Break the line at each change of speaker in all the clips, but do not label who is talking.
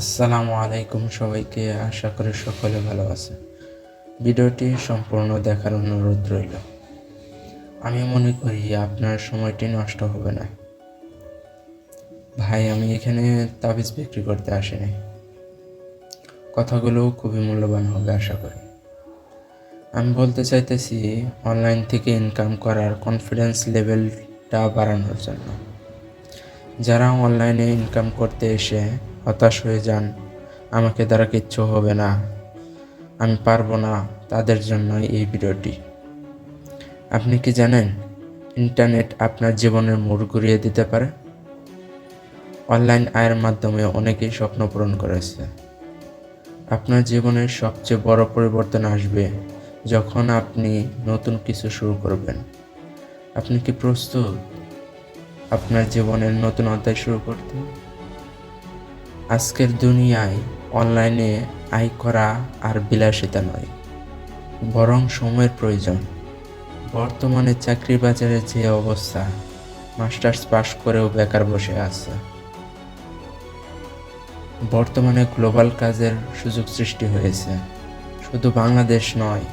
আসসালামু আলাইকুম সবাইকে, আশা করি সকলে ভালো আছে ভিডিওটি সম্পূর্ণ দেখার অনুরোধ রইল। আমি মনে করি আপনার সময়টি নষ্ট হবে না। ভাই, আমি এখানে তাবিজ বিক্রি করতে আসিনি। কথাগুলো খুবই মূল্যবান হবে, আশা করি। আমি বলতে চাইতেছি, অনলাইন থেকে ইনকাম করার কনফিডেন্স লেভেলটা বাড়ানোর জন্য। যারা অনলাইনে ইনকাম করতে এসে হতাশ হয়ে যান। আমাকে দ্বারা কিচ্ছু হবে না। আমি পারব না তাদের জন্য এই ভিডিওটি। আপনি কি জানেন ইন্টারনেট আপনার জীবনের মোড় ঘুরিয়ে দিতে পারে? অনলাইন আয়ের মাধ্যমে অনেকেই স্বপ্ন পূরণ করেছে। আপনার জীবনের সবচেয়ে বড় পরিবর্তন আসবে যখন আপনি নতুন কিছু শুরু করবেন। আপনি কি প্রস্তুত আপনার জীবনের নতুন অধ্যায় শুরু করতে? আজকের দুনিয়ায় অনলাইনে আয় করা আর বিলাসিতা নয়, বরং সময়ের প্রয়োজন। বর্তমানে চাকরি বাজারে যে অবস্থা, মাস্টার্স পাশ করেও বেকার বসে আছে। বর্তমানে গ্লোবাল কাজের সুযোগ সৃষ্টি হয়েছে, শুধু বাংলাদেশ নয়,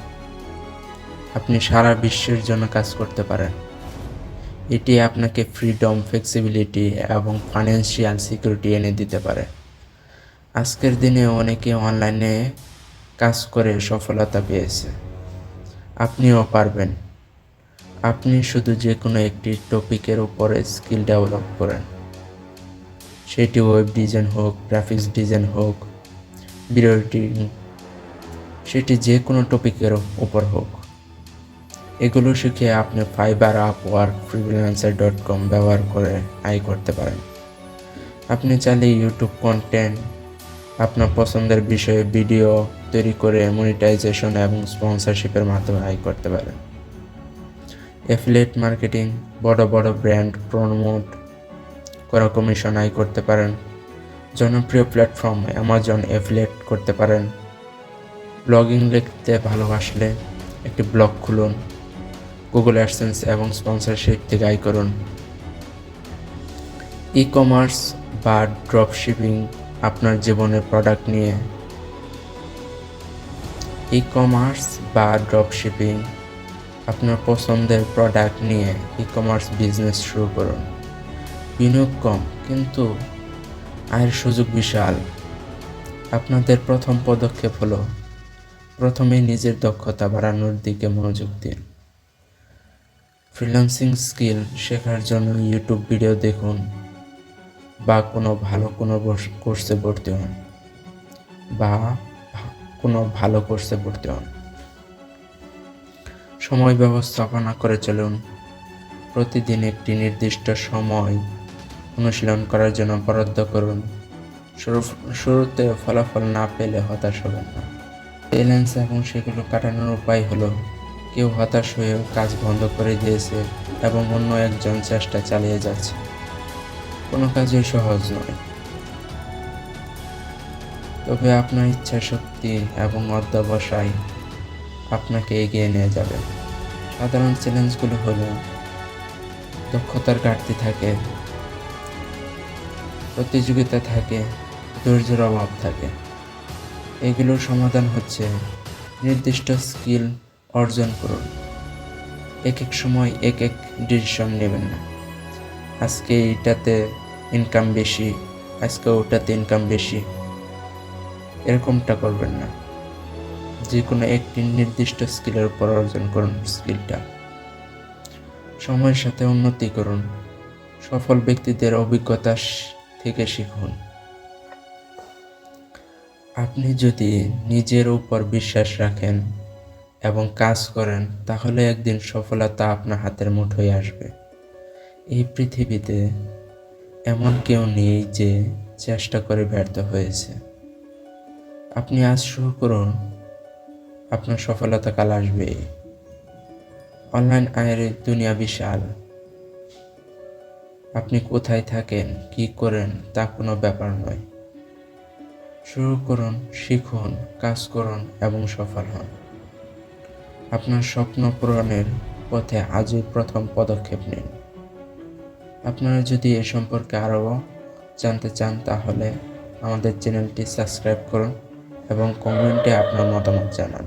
আপনি সারা বিশ্বের জন্য কাজ করতে পারেন। এটি আপনাকে ফ্রিডম ফ্লেক্সিবিলিটি এবং ফাইন্যান্সিয়াল সিকিউরিটি এনে দিতে পারে। আজকের দিনে অনেকে অনলাইনে কাজ করে সফলতা পেয়েছে। আপনিও পারবেন। আপনি শুধু যে কোনো একটি টপিকের উপরে স্কিল ডেভেলপ করেন। সেটি ওয়েব ডিজাইন হোক, গ্রাফিক্স ডিজাইন হোক এডিটিং, সেটি যে কোনো টপিকের উপর হোক। এগুলো শিখে আপনি Fiverr Upwork freelancer dot com ব্যবহার করে আয় করতে পারেন। আপনি চাইলে ইউটিউব কন্টেন্ট আপনার পছন্দের বিষয়ে ভিডিও তৈরি করে মনিটাইজেশন এবং স্পন্সরশিপের মাধ্যমে আয় করতে পারেন। অ্যাফিলিয়েট মার্কেটিং বড় বড় ব্র্যান্ড প্রমোট করা কমিশন আয় করতে পারেন। জনপ্রিয় প্ল্যাটফর্ম অ্যামাজন অ্যাফিলিয়েট করতে পারেন। ব্লগিং লিখতে ভালোবাসলে একটি ব্লগ খুলুন। গুগল অ্যাডসেন্স এবং স্পন্সরশিপ থেকে আয় করুন। ই কমার্স বা ড্রপ শিপিং আপনার জীবনের প্রোডাক্ট নিয়ে ই কমার্স বা ড্রপ শিপিং আপনার পছন্দের প্রোডাক্ট নিয়ে ই কমার্স বিজনেস শুরু করুন। বিনিয়োগ কম কিন্তু আয়ের সুযোগ বিশাল। আপনাদের প্রথম পদক্ষেপ হলো প্রথমে নিজের দক্ষতা বাড়ানোর দিকে মনোযোগ দিন। ফ্রিল্যান্সিং স্কিল শেখার জন্য ইউটিউব ভিডিও দেখুন। বা কোনো ভালো কোনো কোর্সে ভর্তি হন বা কোনো ভালো কোর্সে ভর্তি হন। সময় ব্যবস্থাপনা করে চলুন। প্রতিদিন একটি নির্দিষ্ট সময় অনুশীলন করার জন্য বরাদ্দ করুন। শুরু- শুরুতে ফলাফল না পেলে হতাশ হবেন না। চ্যালেঞ্জ এবং সেগুলো কাটানোর উপায় হলো কেউ হতাশ হয়েও কাজ বন্ধ করে দিয়েছে এবং অন্য একজন চেষ্টা চালিয়ে যাচ্ছে। কোনো কাজই সহজ নয়। তবে আপনার ইচ্ছা শক্তি এবং অধ্যবসায় আপনাকে এগিয়ে নিয়ে যাবে। সাধারণ চ্যালেঞ্জগুলো হলো, দক্ষতার ঘাটতি থাকে, প্রতিযোগিতা থাকে, ধৈর্যের অভাব থাকে। এগুলোর সমাধান হচ্ছে নির্দিষ্ট স্কিল অর্জন করুন। এক এক সময় এক এক ডিসিশন নেবেন না। আজকে এইটাতে ইনকাম বেশি, আজকে ওটাতে ইনকাম বেশি, এরকমটা করবেন না। যে কোনো একটি নির্দিষ্ট স্কিলের উপর অর্জন করুন স্কিলটা সময়ের সাথে উন্নতি করুন। সফল ব্যক্তিদের অভিজ্ঞতা থেকে শিখুন। আপনি যদি নিজের উপর বিশ্বাস রাখেন এবং কাজ করেন, তাহলে একদিন সফলতা আপনার হাতের মুঠোয় আসবে। এই পৃথিবীতে এমন কেউ নেই যে চেষ্টা করে ব্যর্থ হয়েছে। আপনি আজ শুরু করুন। আপনার সফলতা কাল আসবে। অনলাইন আয়ের দুনিয়া বিশাল। আপনি কোথায় থাকেন, কি করেন, তা কোনো ব্যাপার নয়। শুরু করুন, শিখুন, কাজ করুন এবং সফল হন। আপনার স্বপ্ন পূরণের পথে আজই প্রথম পদক্ষেপ নিন। আপনারা যদি এ সম্পর্কে আরও জানতে চান, তাহলে আমাদের চ্যানেলটি সাবস্ক্রাইব করুন এবং কমেন্টে আপনার মতামত জানান।